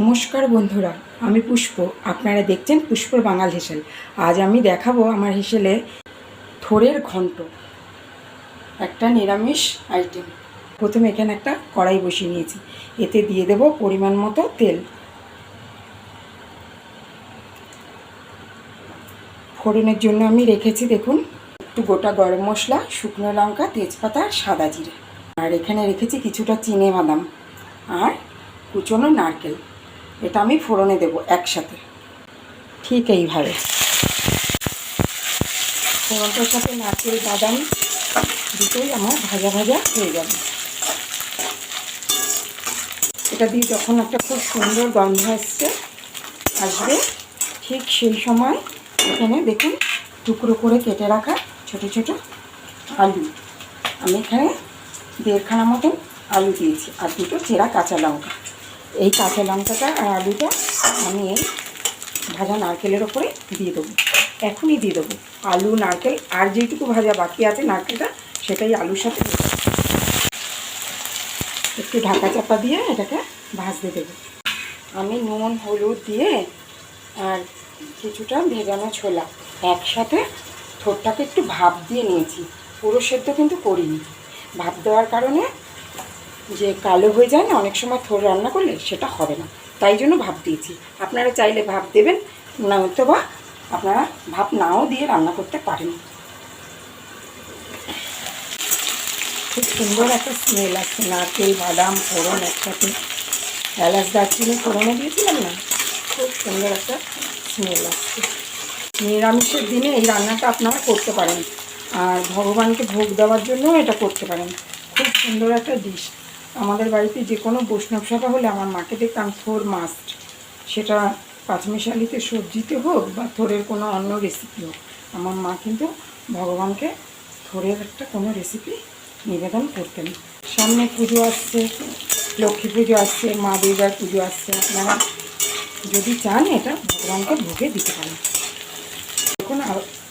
নমস্কার বন্ধুরা, আমি পুষ্প। আপনারা দেখছেন পুষ্পর বাঙাল হেসেল। আজ আমি দেখাবো আমার হেসেলে থোরের ঘন্ট, একটা নিরামিষ আইটেম প্রথমে এখানে একটা কড়াই বসিয়ে নিয়েছি। এতে দিয়ে দেব পরিমাণ মতো তেল। ফোড়নের জন্য আমি রেখেছি, দেখুন, একটু গোটা গরম মশলা, শুকনো লঙ্কা, তেজপাতা সাদা জিরে। আর এখানে রেখেছি কিছুটা চিনে বাদাম আর কুচনো নারকেল। এটা আমি ফোড়নে দেব একসাথে। ঠিক এইভাবে। ফোড়নটার সাথে নারকেল, বাদাম দুটোই আমার ভাজা ভাজা হয়ে যাবে। এটা দিয়ে যখন একটা খুব সুন্দর গন্ধ আসছে, আসবে, ঠিক সেই সময় এখানে দেখুন টুকরো করে কেটে রাখা ছোট ছোট আলু। আমি এখানে দেড়খানা মতন আলু দিয়েছি, আর দুটো চেরা কাঁচা লঙ্কা। এই কাঁচা লঙ্কাটা আর আলুটা আমি এই ভাজা নারকেলের ওপরে দিয়ে দেবো। এখনই দিয়ে দেবো। আলু, নারকেল, আর যেটুকু ভাজা বাকি আছে নারকেলটা, সেটাই আলুর সাথে একটু ঢাকা চাপা দিয়ে এটাকে ভাজতে দেবো। আমি নুন, হলুদ দিয়ে আর কিছুটা ভেজানো ছোলা একসাথে থোরটাকে একটু ভাপ দিয়ে নিয়েছি। পুরো সেদ্ধ কিন্তু করিনি। ভাপ দেওয়ার কারণে যে কালো হয়ে যায় না, অনেক সময় থোর রান্না করলে সেটা হবে না। তাই জন্য ভাব দিয়েছি। আপনারা চাইলে ভাব দেবেন নয়তো বা আপনারা ভাব নাও দিয়ে রান্না করতে পারেন। খুব সুন্দর একটা স্মেল আছে, নারকেল, বাদাম, ফোড়ন একসাথে। এলাচ, দারচিনি ফোড়নে দিয়েছিলাম না? খুব সুন্দর একটা স্মেল আসছে নিরামিষের দিনে এই রান্নাটা আপনারা করতে পারেন। আর ভগবানকে ভোগ দেওয়ার জন্য এটা করতে পারেন। খুব সুন্দর একটা ডিশ আমাদের বাড়িতে যে কোনো বৈষ্ণব সভা হলে আমার মাকে দেখতাম থোর মাস্ট। সেটা পাঁচমিশালিতে সবজিতে হোক বা থোরের কোনো অন্য রেসিপি হোক। আমার মা কিন্তু ভগবানকে থোরের একটা কোনো রেসিপি নিবেদন করতেন। সামনে পুজো আসছে, লক্ষ্মী পুজো আসছে, মা দুর্গার পুজো আসছে। আপনারা যদি চান এটা, ভগবানকে ভোগে দিতে পারেন। এখন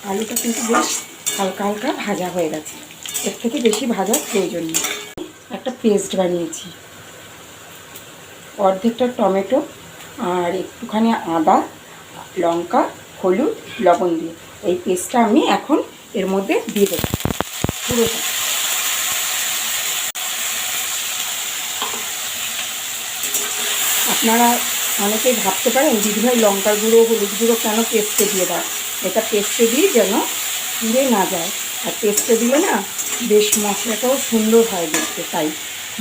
আলুটা কিন্তু বেশ হালকা হালকা ভাজা হয়ে গেছে। এর থেকে বেশি ভাজার প্রয়োজন নেই। একটা পেস্ট বানিয়েছি। অর্ধেকটা টমেটো আর একটুখানি আদা, লঙ্কা, হলুদ, লবণ দিয়ে। এই পেস্টটা আমি এখন এর মধ্যে দিয়ে দেবো। পুরোটা আপনারা অনেকেই ভাবতে পারেন দিদিভাই লঙ্কার গুঁড়ো, হলুদ গুঁড়ো কেন পেস্টে দিয়ে দেয়? এটা পেস্টে দিয়ে যেন পুড়ে না যায়। আর পেস্টে দিলে না বেশ মশলাটাও সুন্দর হয় দেখতে, তাই।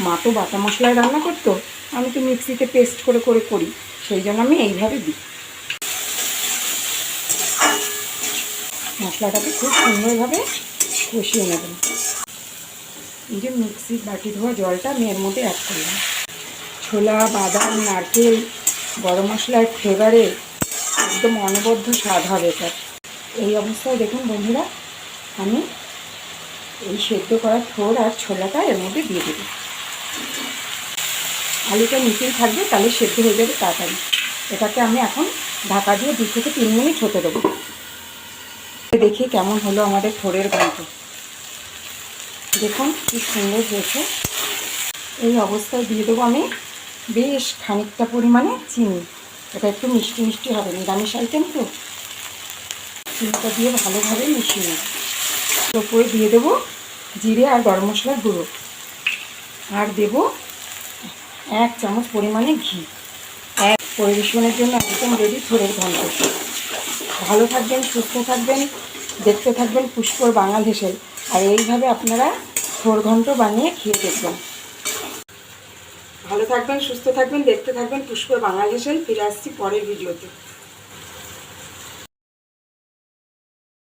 মা তো বাটা মশলায় রান্না করতো, আমি তো মিক্সিতে পেস্ট করে করে করি, সেই জন্য আমি এইভাবে দিই। মশলাটাকে খুব সুন্দরভাবে কষিয়ে নেবেন এই যে মিক্সির বাটি ধোয়া জলটা আমি এর মধ্যে অ্যাড করলাম ছোলা, বাদাম, নারকেল, গরম মশলার ফ্লেভারে একদম অনবদ্য স্বাদ হবে এটার। এই অবস্থায় দেখুন বন্ধুরা আমি এই সেদ্ধ করা থোর আর ছোলাটা এর মধ্যে দিয়ে দেবো। আলুটা নিচেই থাকবে, তাহলে সেদ্ধ হয়ে যাবে তাড়াতাড়ি। এটাকে আমি এখন ঢাকা দিয়ে দু থেকে তিন মিনিট হতে দেবো। দেখি কেমন হলো আমাদের থোরের গল্প দেখুন কি সুন্দর হয়েছে। এই অবস্থায় দিয়ে দেবো আমি বেশ খানিকটা পরিমাণে চিনি। এটা একটু মিষ্টি মিষ্টি হবে, নিরামিষ আইটেম তো। চিনিটা দিয়ে ভালোভাবে মিশিয়ে নেব। ওপরে দিয়ে দেবো জিরে আর গরম মশলার গুঁড়ো। আর দেব এক চামচ পরিমাণে ঘি। এক পরিবেশনের জন্য একদম রেডি থোড়ের ঘন্ট। ভালো থাকবেন, সুস্থ থাকবেন, দেখতে থাকবেন পুষ্পর বাঙাল হেসেল আর এইভাবে আপনারা থোর ঘন্ট বানিয়ে খেয়ে দেখবেন। ভালো থাকবেন, সুস্থ থাকবেন, দেখতে থাকবেন পুষ্পর বাঙাল হেসেল ফিরে আসছি পরের ভিডিওতে।